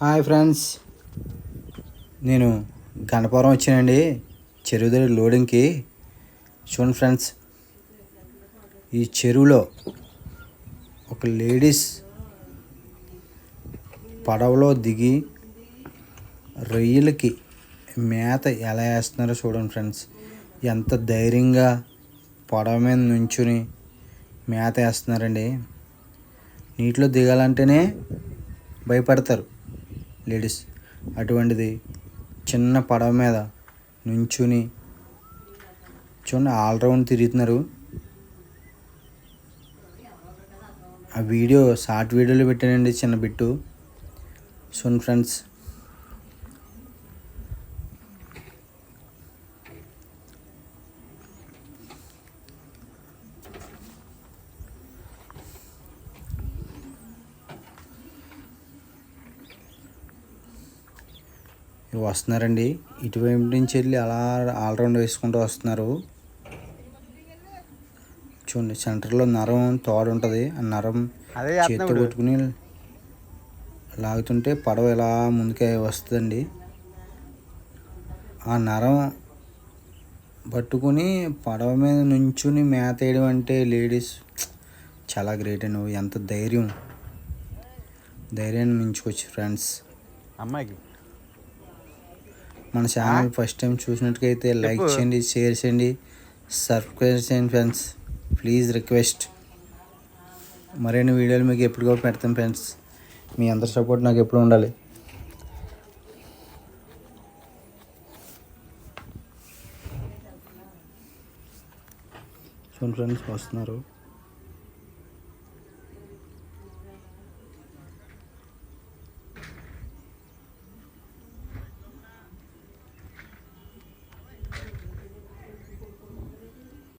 Hi friends. నేను గణపురం వచ్చానండి చెరువు దగ్గర లోడింగ్కి. చూడండి ఫ్రెండ్స్. ఈ చెరువులో ఒక లేడీస్ పడవలో దిగి రొయ్యలకి మేత ఎలా వేస్తున్నారో చూడండి ఫ్రెండ్స్. ఎంత ధైర్యంగా పడవ మీద నుంచుని మేత వేస్తున్నారండి. నీటిలో దిగాలంటేనే భయపడతారు. లేడీస్. అటువంటిది చిన్న పడవ మీద నుంచుని చూడండి ఆల్రౌండ్ తిరుగుతున్నారు. ఆ వీడియో షార్ట్ వీడియోలో పెట్టానండి చిన్న బిట్టు. చూడండి ఫ్రెండ్స్. వస్తున్నారండి ఇటువైపు నుంచి వెళ్ళి అలా ఆల్రౌండ్ వేసుకుంటూ వస్తున్నారు. చూడండి సెంటర్లో నరం తోడు ఉంటుంది ఆ నరం చేతితో కొట్టుకుని లాగుతుంటే పడవ ఇలా ముందుకే వస్తుందండి. ఆ నరం పట్టుకుని పడవ మీద నుంచుని మేత వేయడం అంటే లేడీస్ చాలా గ్రేట్ అండి. ఎంత ధైర్యం ధైర్యాన్ని మించుకోవచ్చు ఫ్రెండ్స్. అమ్మాయికి. మన ఛానల్ ఫస్ట్ టైం చూసినట్టుకైతే లైక్. చేయండి షేర్ చేయండి సబ్స్క్రైబ్ చేయండి ఫ్రెండ్స్ ప్లీజ్ రిక్వెస్ట్ మరిన్ని వీడియోలు మీకు ఎప్పటికప్పుడు పెడతాం ఫ్రెండ్స్ మీ అందరి సపోర్ట్ నాకు ఎప్పుడు ఉండాలి. చూడండి ఫ్రెండ్స్ వస్తున్నారు.